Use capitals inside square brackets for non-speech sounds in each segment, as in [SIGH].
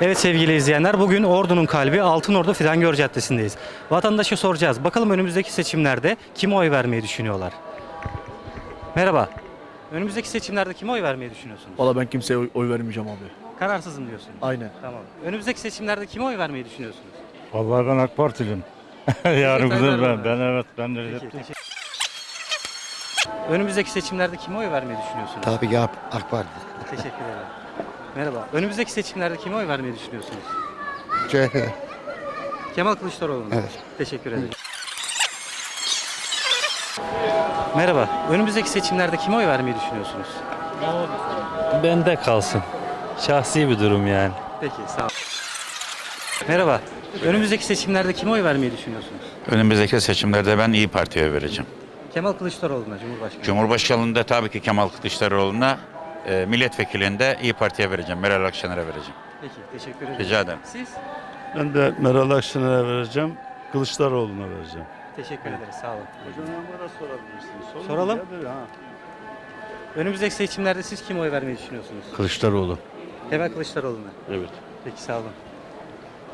Evet sevgili izleyenler bugün Ordu'nun kalbi Altınordu Fidangör Caddesi'ndeyiz. Vatandaşa soracağız. Bakalım önümüzdeki seçimlerde kime oy vermeyi düşünüyorlar? Merhaba. Önümüzdeki seçimlerde kime oy vermeyi düşünüyorsunuz? Valla ben kimseye oy, oy vermeyeceğim abi. Kararsızım diyorsunuz. Aynen. Tamam. Önümüzdeki seçimlerde kime oy vermeyi düşünüyorsunuz? Vallahi ben AK Partiliyim. [LAUGHS] güzel Erdoğan. ben, ben evet ben de Peki, teşekkür- Önümüzdeki seçimlerde kime oy vermeyi düşünüyorsunuz? Tabii ki AK, AK Parti. Teşekkür ederim. Merhaba. Önümüzdeki seçimlerde kime oy vermeyi düşünüyorsunuz? CHP. [LAUGHS] Kemal Kılıçdaroğlu? Evet. Teşekkür ederim. Merhaba. Önümüzdeki seçimlerde kime oy vermeyi düşünüyorsunuz? Bende kalsın. Şahsi bir durum yani. Peki, sağ olun. Merhaba. Önümüzdeki seçimlerde kime oy vermeyi düşünüyorsunuz? Önümüzdeki seçimlerde ben İyi Parti'ye vereceğim. Kemal Kılıçdaroğlu'na, Cumhurbaşkanı. Cumhurbaşkanlığında tabii ki Kemal Kılıçdaroğlu'na, e, milletvekilinde İyi Parti'ye vereceğim. Meral Akşener'e vereceğim. Peki, teşekkür ederim. Rica ederim. Siz? Ben de Meral Akşener'e vereceğim. Kılıçdaroğlu'na vereceğim. Teşekkür ederiz, sağ olun. Hocam bana sorabilirsiniz. Soralım. Önümüzdeki seçimlerde siz kime oy vermeyi düşünüyorsunuz? Kılıçdaroğlu. Kemal Kılıçdaroğlu'na. Evet. Peki, sağ olun.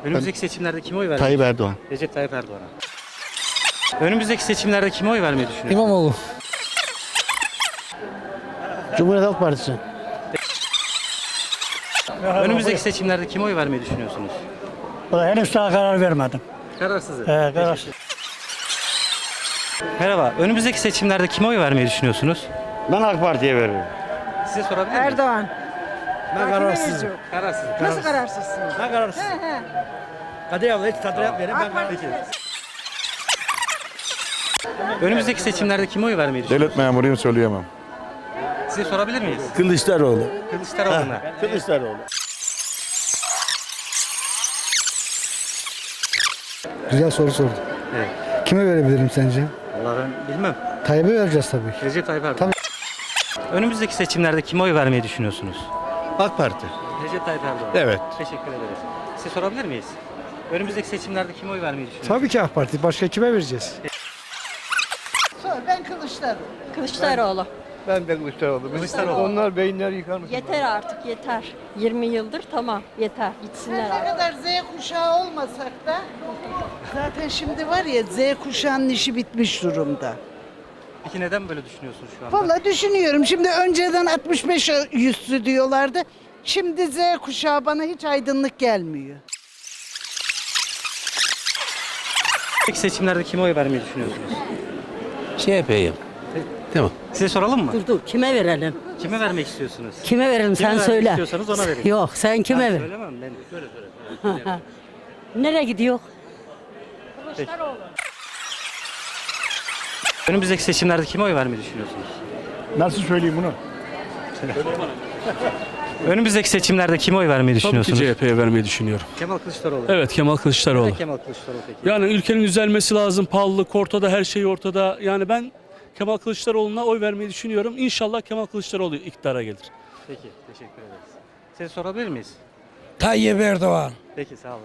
Önümüzdeki seçimlerde kime oy vermeyi Tayyip Erdoğan. Recep Tayyip Erdoğan'a. Önümüzdeki seçimlerde kime oy vermeyi düşünüyorsunuz? İmamoğlu. Cumhuriyet Halk Partisi. Önümüzdeki seçimlerde kime oy vermeyi düşünüyorsunuz? Henüz daha karar vermedim. Kararsızım. Ee, kararsız. Merhaba. Önümüzdeki seçimlerde kime oy vermeyi düşünüyorsunuz? Ben AK Parti'ye veririm. Size sorabilir miyim? Erdoğan. Ben kararsızım. Kararsız. Nasıl kararsızsın? Ben kararsız. He he. Kadir abla hiç tadına yapmayalım. AK Parti. Önümüzdeki seçimlerde kime oy vermeyi düşünüyorsunuz? Devlet memuruyum söyleyemem. Size sorabilir miyiz? Kılıçdaroğlu. Kılıçdaroğlu'na. Kılıçdaroğlu. Güzel soru sordu. Evet. Kime verebilirim sence? Vallahi ben bilmem. Tayyip'e vereceğiz tabii ki. Recep Tayyip Erdoğan. Önümüzdeki seçimlerde kime oy vermeyi düşünüyorsunuz? AK Parti. Recep Tayyip Erdoğan. Evet. Teşekkür ederiz. Size sorabilir miyiz? Önümüzdeki seçimlerde kime oy vermeyi düşünüyorsunuz? Tabii ki AK Parti. Başka kime vereceğiz? Sor ben Kılıçdaroğlu. Ben de Kılıçdaroğlu. Kılıçdaroğlu. Onlar beyinler yıkarmış. Yeter artık yeter. 20 yıldır tamam yeter gitsinler Ne artık. kadar Z kuşağı olmasak da zaten şimdi var ya Z kuşağının işi bitmiş durumda. Peki neden böyle düşünüyorsunuz şu anda? Vallahi düşünüyorum şimdi önceden 65 yüzlü diyorlardı. Şimdi Z kuşağı bana hiç aydınlık gelmiyor. Önümüzdeki seçimlerde kime oy vermeyi düşünüyorsunuz? CHP'yim. Size soralım mı? Dur dur kime verelim? Kime vermek istiyorsunuz? Kime verelim Kime sen vermek söyle. istiyorsanız ona verin. Yok sen kime Ben ver? Söylemem ben. Söyle söyle. [LAUGHS] Nereye gidiyor? Önümüzdeki seçimlerde kime oy vermeyi düşünüyorsunuz? Nasıl söyleyeyim bunu? [LAUGHS] Önümüzdeki seçimlerde kime oy vermeyi Tabii ki düşünüyorsunuz? CHP'ye vermeyi düşünüyorum. Kemal Kılıçdaroğlu. Evet Kemal Kılıçdaroğlu. Kemal Kılıçdaroğlu peki? Yani ülkenin düzelmesi lazım. Pahalılık ortada, her şey ortada. Yani ben Kemal Kılıçdaroğlu'na oy vermeyi düşünüyorum. İnşallah Kemal Kılıçdaroğlu iktidara gelir. Peki teşekkür ederiz. Size sorabilir miyiz? Tayyip Erdoğan. Peki sağ olun.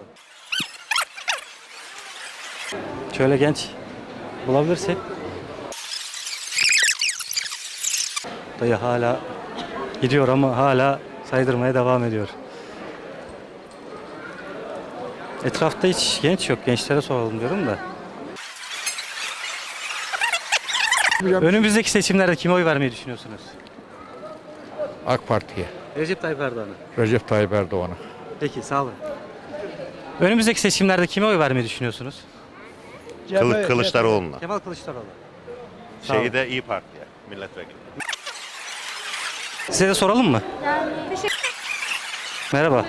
Şöyle genç bulabilirsek. Dayı hala gidiyor ama hala saydırmaya devam ediyor. Etrafta hiç genç yok. Gençlere soralım diyorum da. Önümüzdeki seçimlerde kime oy vermeyi düşünüyorsunuz? AK Parti'ye. Recep Tayyip Erdoğan'a. Recep Tayyip Erdoğan'a. Peki sağ olun. Önümüzdeki seçimlerde kime oy vermeyi düşünüyorsunuz? Kılı, Kılıçdaroğlu'na. Kemal Kılıçdaroğlu. Sağ olun. Şeyi de İyi Parti'ye, milletvekili. Size de soralım mı? Merhaba.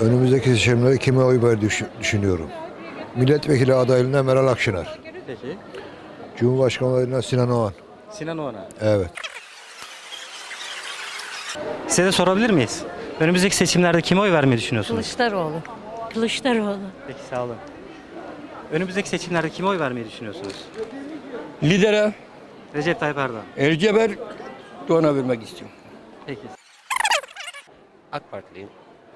Önümüzdeki seçimlerde kime oy ver düşünüyorum. Milletvekili adaylığına Meral Akşener. Peki. Cumhurbaşkanı adaylığına Sinan Oğan. Sinan Oğan'a. Evet. Size de sorabilir miyiz? Önümüzdeki seçimlerde kime oy vermeyi düşünüyorsunuz? Kılıçdaroğlu. Kılıçdaroğlu. Peki sağ olun. Önümüzdeki seçimlerde kime oy vermeyi düşünüyorsunuz? Lidere Recep Tayyip Erdoğan. Erceber Doğan'a vermek istiyorum. Peki. AK Partiliyim.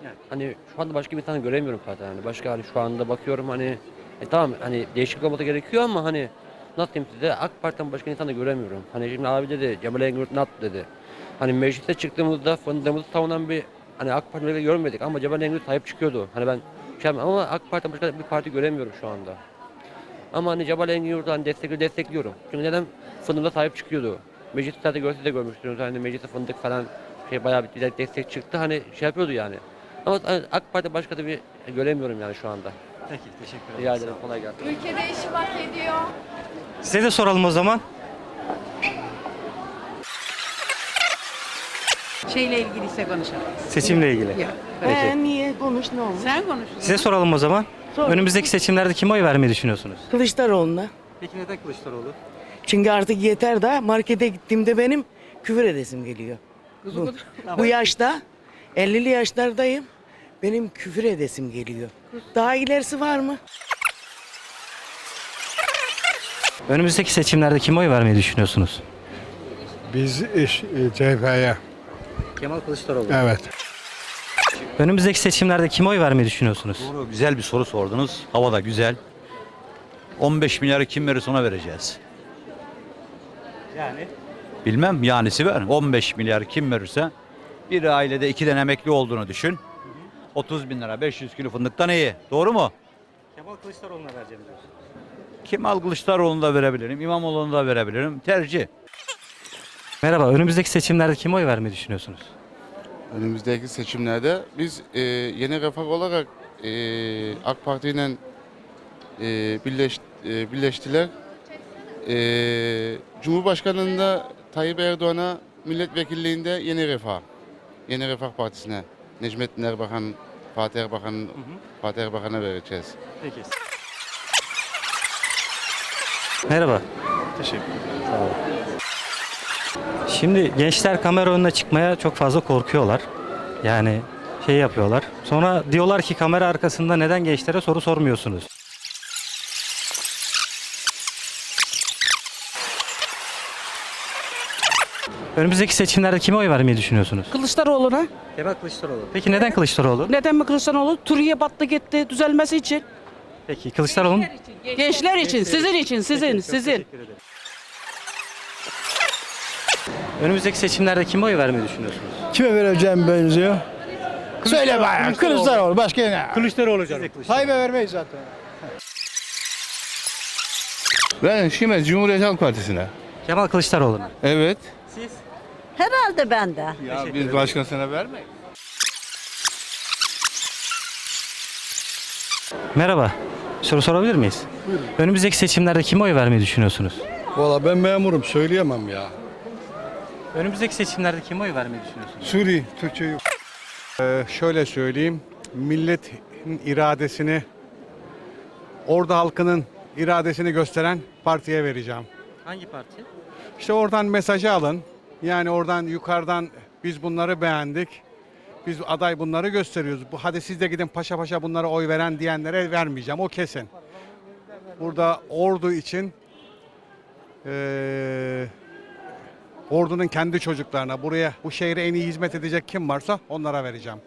Evet. Hani şu anda başka bir tane göremiyorum zaten. Hani başka hani şu anda bakıyorum hani e tamam hani değişiklik olması gerekiyor ama hani nasıl diyeyim size AK Parti'den başka insan göremiyorum. Hani şimdi abi dedi Cemal Engin Nat dedi. Hani meclise çıktığımızda fındığımızı savunan bir hani AK Parti'yi görmedik ama Cemal Engin sahip çıkıyordu. Hani ben şey ama AK Parti'den başka bir parti göremiyorum şu anda. Ama hani Cemal Engin Yurt'u destekli destekliyorum. Çünkü neden fındığında sahip çıkıyordu. Mecliste de görse de görmüştünüz. Hani mecliste fındık falan şey bayağı bir destek çıktı. Hani şey yapıyordu yani. Ama hani AK Parti başka da bir göremiyorum yani şu anda. Peki teşekkür ederim. Rica ederim. Kolay gelsin. Ülke değişim hak ediyor. Size de soralım o zaman. Şeyle ilgiliyse konuşalım. Seçimle ilgili. Peki. niye konuş ne olmuş? Sen konuş. Size soralım o zaman. Önümüzdeki seçimlerde kime oy vermeyi düşünüyorsunuz? Kılıçdaroğlu'na. Peki neden Kılıçdaroğlu? Çünkü artık yeter daha markete gittiğimde benim küfür edesim geliyor. Bu, bu yaşta 50'li yaşlardayım. Benim küfür edesim geliyor. Daha ilerisi var mı? Önümüzdeki seçimlerde kime oy vermeyi düşünüyorsunuz? Biz iş, CHP'ye. Kemal Kılıçdaroğlu. Evet. Önümüzdeki seçimlerde kime oy vermeyi düşünüyorsunuz? Doğru, güzel bir soru sordunuz. Hava da güzel. 15 milyarı kim verirse ona vereceğiz. Yani Bilmem yanisi ver. 15 milyar kim verirse bir ailede iki tane emekli olduğunu düşün. 30 bin lira 500 kilo fındıktan iyi. Doğru mu? Kemal Kılıçdaroğlu'na vereceğim diyorsun. Kemal Kılıçdaroğlu'nu da verebilirim. İmamoğlu'nu da verebilirim. Tercih. Merhaba, önümüzdeki seçimlerde kime oy vermeyi düşünüyorsunuz? Önümüzdeki seçimlerde biz e, yeni refah olarak e, AK Parti ile e, birleş, e, birleştiler. E, Cumhurbaşkanlığında Tayyip Erdoğan'a milletvekilliğinde yeni refah. Yeni Refah Partisi'ne. Necmettin Erbakan, Fatih Erbakan, Fatih Erbakan'a vereceğiz. Peki. Merhaba. Teşekkür Sağ olun. Şimdi gençler kamera önüne çıkmaya çok fazla korkuyorlar. Yani şey yapıyorlar. Sonra diyorlar ki kamera arkasında neden gençlere soru sormuyorsunuz? Önümüzdeki seçimlerde kime oy vermeyi düşünüyorsunuz? Kılıçdaroğlu'na. Kemal Kılıçdaroğlu. Peki neden Kılıçdaroğlu? Neden mi Kılıçdaroğlu? Turiye battı gitti düzelmesi için. Peki Kılıçdaroğlu Gençler için, sizin için, sizin, sizin. Önümüzdeki seçimlerde kime oy vermeyi düşünüyorsunuz? Kime vereceğim benziyor? Söyle bayağı. Kılıçdaroğlu. Başka ne? Kılıçdaroğlu canım. Tayyip'e vermeyiz zaten. Ben şimdi Cumhuriyet Halk Partisi'ne. Kemal Kılıçdaroğlu'na. Evet. Siz? Herhalde ben de. Ya biz başkasına vermeyiz. Merhaba. Soru sorabilir miyiz? Önümüzdeki seçimlerde kime oy vermeyi düşünüyorsunuz? Valla ben memurum söyleyemem ya. Önümüzdeki seçimlerde kime oy vermeyi düşünüyorsunuz? Suri, Türkçe yok. Ee, şöyle söyleyeyim. Milletin iradesini, orada halkının iradesini gösteren partiye vereceğim. Hangi parti? İşte oradan mesajı alın. Yani oradan yukarıdan biz bunları beğendik. Biz aday bunları gösteriyoruz. Bu hadi siz de gidin paşa paşa bunlara oy veren diyenlere vermeyeceğim. O kesin. Burada ordu için eee ordunun kendi çocuklarına buraya bu şehre en iyi hizmet edecek kim varsa onlara vereceğim.